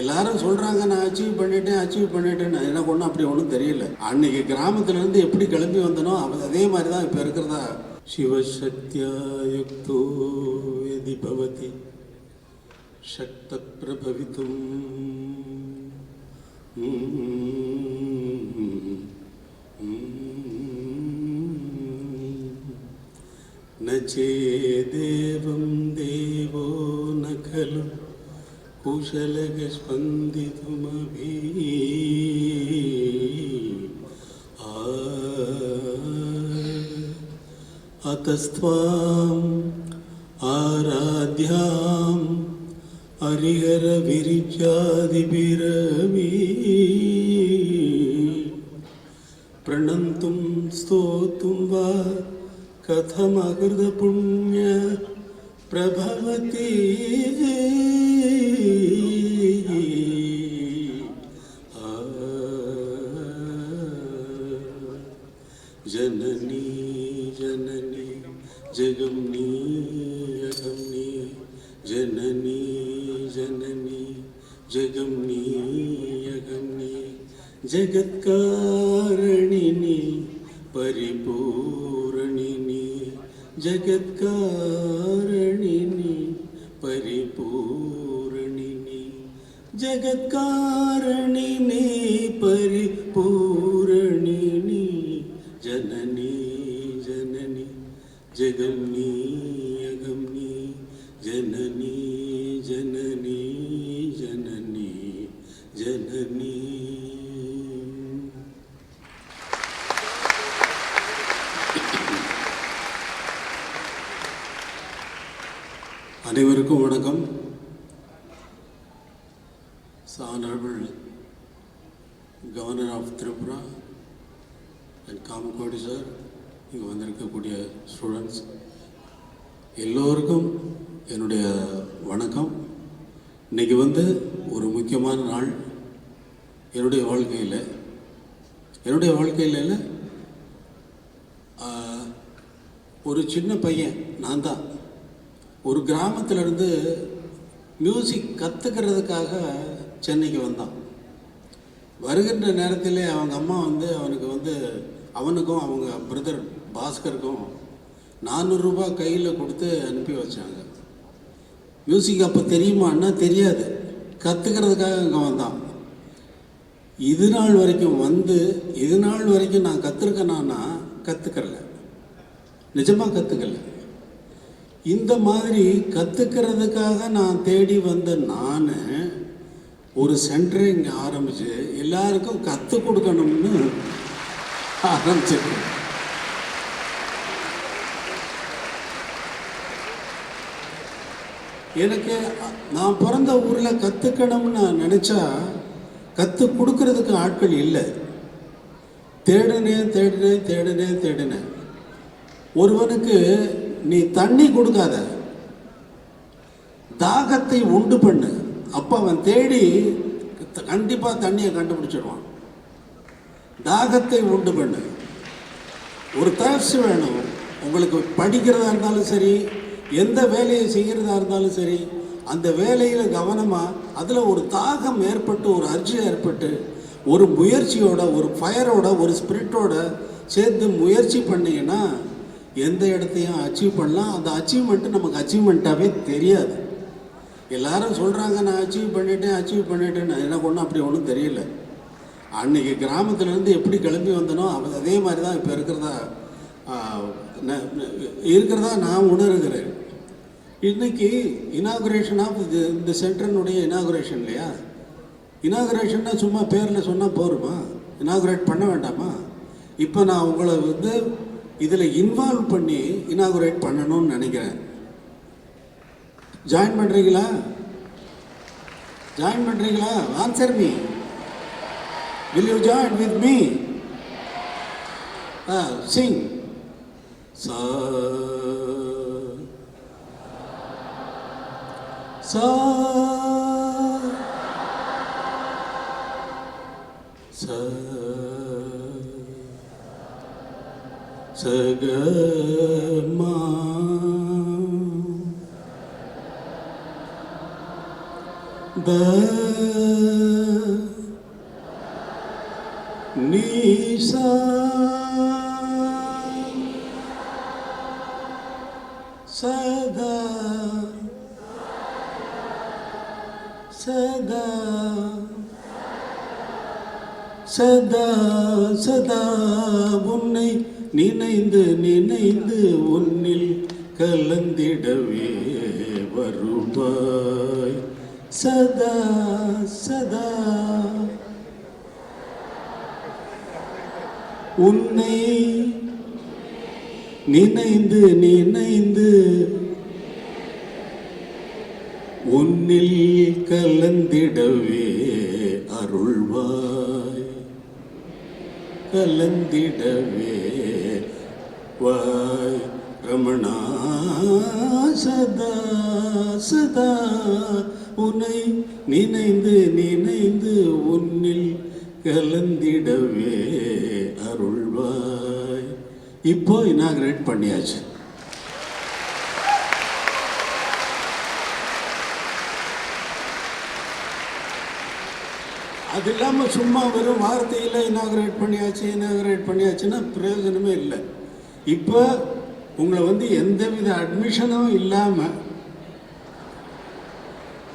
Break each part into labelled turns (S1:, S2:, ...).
S1: எல்லாரும் சொல்கிறாங்க நான் அச்சீவ் பண்ணிட்டேன் அச்சீவ் பண்ணிட்டேன்னு என்ன ஒன்றும் அப்படி ஒன்றும் தெரியல. அன்னைக்கு கிராமத்துலேருந்து எப்படி கிளம்பி வந்தனோ அதே மாதிரி தான் இப்போ இருக்கிறதா? சிவசக்தியாயுக்தோ எதி பவதி சக்த பிரபவித்தும் நச்சே தேவம் தேவோ நகலும் कुशलगस्पन्दितुमभि आ अतस्त्वाम् आराध्याम् हरिहरविरिजादिभिरवि प्रणन्तुं स्तोतुं वा कथमकृतपुण्य प्रभवति। आ, जननी जननी जगम्नी अगम्नी। जननी जननी जगम्नी अगम्नी। जगत्कारणिनि परिपूरणिनि। जगत कारणिनी परिपूर्णिनी। जगत कारणिनी परिपूर्ण அனைவருக்கும் வணக்கம். Honorable governor of Tripura and Kamakoti sir இங்கே வந்திருக்கக்கூடிய ஸ்டூடெண்ட்ஸ் எல்லோருக்கும் என்னுடைய வணக்கம். இன்னைக்கு வந்து ஒரு முக்கியமான நாள். என்னுடைய வாழ்க்கையில் என்னுடைய வாழ்க்கையில் இல்லை ஒரு சின்ன பையன் நான் தான் ஒரு கிராமத்துல இருந்து மியூசிக் கற்றுக்கிறதுக்காக சென்னைக்கு வந்தான். வருகின்ற நேரத்திலே அவங்க அம்மா வந்து அவனுக்கு வந்து அவனுக்கும் அவங்க பிரதர் பாஸ்கருக்கும் நானூறுரூபா கையில் கொடுத்து அனுப்பி வச்சாங்க. மியூசிக் அப்போ தெரியுமான்னா தெரியாது. கற்றுக்கிறதுக்காக அங்கே வந்தான். இது நாள் வரைக்கும் வந்து இது நாள் வரைக்கும் நான் கற்றுருக்கேனான்னா கற்றுக்கல நிஜமாக கற்றுக்கல இந்த மாதிரி கற்றுக்கிறதுக்காக நான் தேடி வந்த நான் ஒரு சென்டரை இங்கே ஆரம்பித்து எல்லாருக்கும் கற்றுக் கொடுக்கணும்னு ஆரம்பிச்சிருக்கேன் எனக்கு நான் பிறந்த ஊரில் கற்றுக்கணும்னு நான் நினச்சா கற்றுக் கொடுக்கறதுக்கு ஆட்கள் இல்லை. தேடினேன் தேடினேன் தேடினேன் தேடினேன். ஒருவனுக்கு நீ தண்ணி கொடுக்காத. தாகத்தை உண்டு பண்ணு. அப்போ அவன் தேடி கண்டிப்பாக தண்ணியை கண்டுபிடிச்சிடுவான் தாகத்தை உண்டு பண்ணு. ஒரு தேர்ஸ் வேணும். உங்களுக்கு படிக்கிறதா இருந்தாலும் சரி எந்த வேலையை செய்கிறதா இருந்தாலும் சரி அந்த வேலையில் கவனமாக அதில் ஒரு தாகம் ஏற்பட்டு ஒரு அர்ஜி ஏற்பட்டு ஒரு முயற்சியோட ஒரு ஃபயரோட ஒரு ஸ்பிரிட்டோட சேர்த்து முயற்சி பண்ணிங்கன்னா எந்த இடத்தையும் அச்சீவ் பண்ணலாம். அந்த அச்சீவ்மெண்ட்டு நமக்கு அச்சீவ்மெண்ட்டாகவே தெரியாது. எல்லாரும் சொல்கிறாங்க நான் அச்சீவ் பண்ணிட்டேன் அச்சீவ் பண்ணிட்டேன் எனக்கு ஒன்றும் அப்படி ஒன்றும் தெரியல. அன்றைக்கி கிராமத்துலேருந்து எப்படி கிளம்பி வந்தனோ அவ- அதே மாதிரி தான் இப்போ இருக்கிறதா இருக்கிறதா நான் உணர்கிறேன். இன்னைக்கு இனாகுரேஷன் ஆஃப் இது இந்த சென்டரினுடைய இனாகுரேஷன் இல்லையா? இனாகுரேஷன்னா சும்மா பேரில் சொன்னால் போருமா? இனாகுரேட் பண்ண வேண்டாமா? இப்போ நான் உங்களை வந்து இதில் இன்வால்வ் பண்ணி இனாகுரேட் பண்ணணும்னு நினைக்கிறேன். ஜாயின் பண்ணுறீங்களா ஜாயின் பண்ணுறீங்களா answer me will you join with me ah sing சா சா சா ሰገማ በኒሳ ሰጋ ሰጋ ሰዳ ሰዳ ቡነይ நினைந்து நினைந்து உன்னில் கலந்திடவே வருவாய். சதா சதா. உன்னை நினைந்து நினைந்து உன்னில் கலந்திடவே அருள்வாய். கலந்திடவே வாய் ரமணா சதா சதா உனை நினைந்து நினைந்து உன்னில் கலந்திடவே அருள்வாய். இப்போ இனாகிரேட் பண்ணியாச்சு. அது இல்லாமல் சும்மா வெறும் வார்த்தையில் இனாகிரேட் பண்ணியாச்சு இனாகிரேட் பண்ணியாச்சுன்னா பிரயோஜனமே இல்லை. இப்போ உங்களை வந்து எந்தவித அட்மிஷனும் இல்லாமல்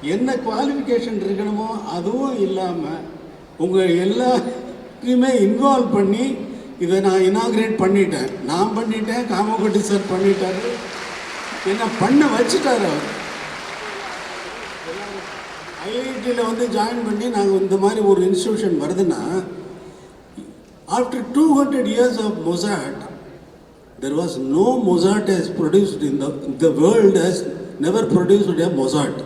S1: என்ன குவாலிஃபிகேஷன் இருக்கணுமோ அதுவும் இல்லாமல் உங்கள் எல்லாத்தையுமே இன்வால்வ் பண்ணி இதை நான் இனாகிரேட் பண்ணிட்டேன். நான் பண்ணிட்டேன் காமகோட்டி சார் பண்ணிட்டாரு. என்ன பண்ண வச்சுட்டார் அவர். ஐஐடியில் வந்து ஜாயின் பண்ணி நாங்கள் இந்த மாதிரி ஒரு இன்ஸ்டியூஷன் வருதுன்னா after two hundred years of Mozart there was no Mozart has produced in the world has never produced a Mozart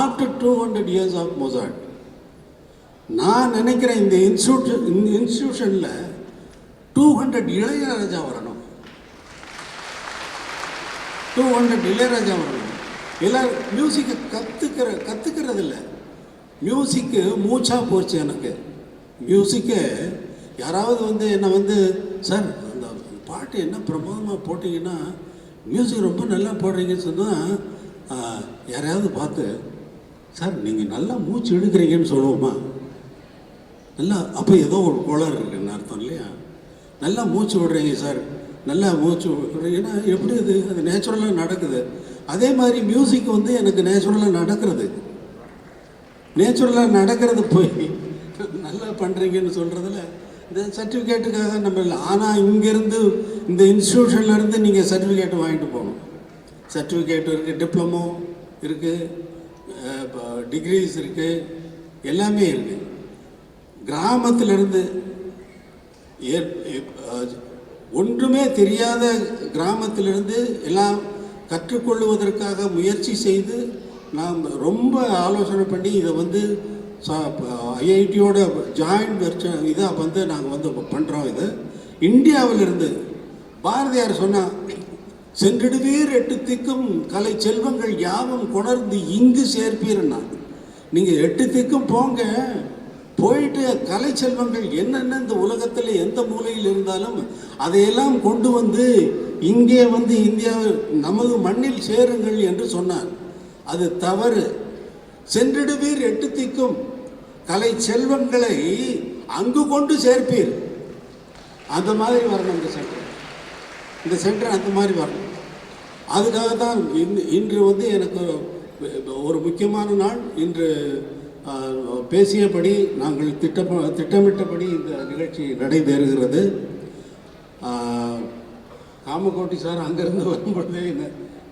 S1: after two hundred years of Mozart நான் நினைக்கிறேன் இந்த இன்ஸ்டியூட் இந்த இன்ஸ்டியூஷனில் டூ ஹண்ட்ரட் இளையராஜா வரணும். டூ ஹண்ட்ரட் இளையராஜா வரணும். எல்லோரும் மியூசிக்கை கற்றுக்கிற கற்றுக்கிறது இல்லை மியூசிக்கு மூச்சாக போச்சு எனக்கு. மியூசிக்கு யாராவது வந்து என்னை வந்து சார் பாட்டு என்ன பிரமாதமாக போட்டிங்கன்னா மியூசிக் ரொம்ப நல்லா போடுறீங்கன்னு சொன்னால் யாரையாவது பார்த்து சார் நீங்கள் நல்லா மூச்சு எடுக்கிறீங்கன்னு சொல்லுவோமா? நல்லா அப்போ ஏதோ ஒரு கோளாறு இருக்குன்னு அர்த்தம் இல்லையா? நல்லா மூச்சு விடுறீங்க சார். நல்லா மூச்சு விடுறீங்கன்னா எப்படி அது? அது நேச்சுரலாக நடக்குது. அதே மாதிரி மியூசிக் வந்து எனக்கு நேச்சுரலாக நடக்கிறது. நேச்சுரலாக நடக்கிறது போய் நல்லா பண்ணுறீங்கன்னு சொல்கிறதுல இந்த சர்டிஃபிகேட்டுக்காக நம்ம இல்லை. ஆனால் இங்கேருந்து இந்த இன்ஸ்டியூஷன்லேருந்து நீங்கள் சர்டிஃபிகேட் வாங்கிட்டு போகணும். சர்டிஃபிகேட் இருக்குது டிப்ளமோ இருக்குது டிகிரிஸ் இருக்குது எல்லாமே இருக்குது கிராமத்திலிருந்து ஏற்- ஒன்றுமே தெரியாத கிராமத்திலிருந்து எல்லாம் கற்றுக்கொள்வதற்காக முயற்சி செய்து நாம் ரொம்ப ஆலோசனை பண்ணி இதை வந்து ஐஐடியோட ஜாயின்ட் வெர்ச்சன் இதாக வந்து நாங்கள் வந்து பண்ணுறோம் இது. இந்தியாவிலிருந்து பாரதியார் சொன்னார் சென்றிடுவீர் எட்டு திக்கும் கலை செல்வங்கள் யாவும் கொணர்ந்து இங்கு சேர்ப்பீர்னா. நீங்கள் எட்டு திக்கும் போங்க. போயிட்டு கலை செல்வங்கள் என்னென்ன இந்த உலகத்தில் எந்த மூலையில் இருந்தாலும் அதையெல்லாம் கொண்டு வந்து இங்கே வந்து இந்தியா நமது மண்ணில் சேருங்கள் என்று சொன்னார். அது தவறு. சென்றிடுவீர் எட்டு திக்கும் கலை செல்வங்களை அங்கு கொண்டு சேர்ப்பீர். அந்த மாதிரி வரணும் இந்த சென்டர். இந்த சென்டர் அந்த மாதிரி வரணும். அதுக்காக தான் இன்று இன்று வந்து எனக்கு ஒரு முக்கியமான நாள். இன்று பேசியபடி நாங்கள் திட்ட திட்டமிட்டபடி இந்த நிகழ்ச்சி நடைபெறுகிறது. காமக்கோட்டி காமகோட்டி சார் அங்கேருந்து வரும்பொழுதே என்ன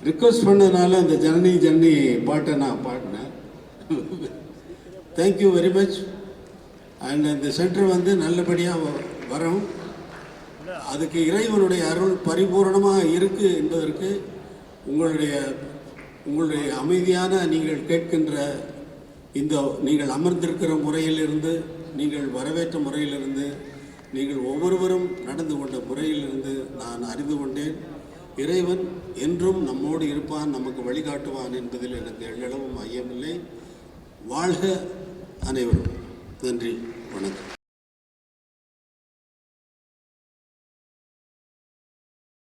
S1: ரிக்வஸ்ட் பண்ணதுனால இந்த ஜனனி ஜனனி பாட்டை நான் பாடினேன். Thank you very much and இந்த சென்டர் வந்து நல்லபடியாக வரும். அதுக்கு இறைவனுடைய அருள் பரிபூரணமாக இருக்குது என்பதற்கு உங்களுடைய உங்களுடைய அமைதியான நீங்கள் கேட்கின்ற இந்த நீங்கள் அமர்ந்திருக்கிற முறையிலிருந்து நீங்கள் வரவேற்ற முறையிலிருந்து நீங்கள் ஒவ்வொருவரும் நடந்து கொண்ட முறையிலிருந்து நான் அறிந்து கொண்டேன். இறைவன் என்றும் நம்மோடு இருப்பான் நமக்கு வழிகாட்டுவான் என்பதில் எனக்கு எள்ளளவும் ஐயமில்லை. வாழ்க அனைவரும் நன்றி வணக்கம்.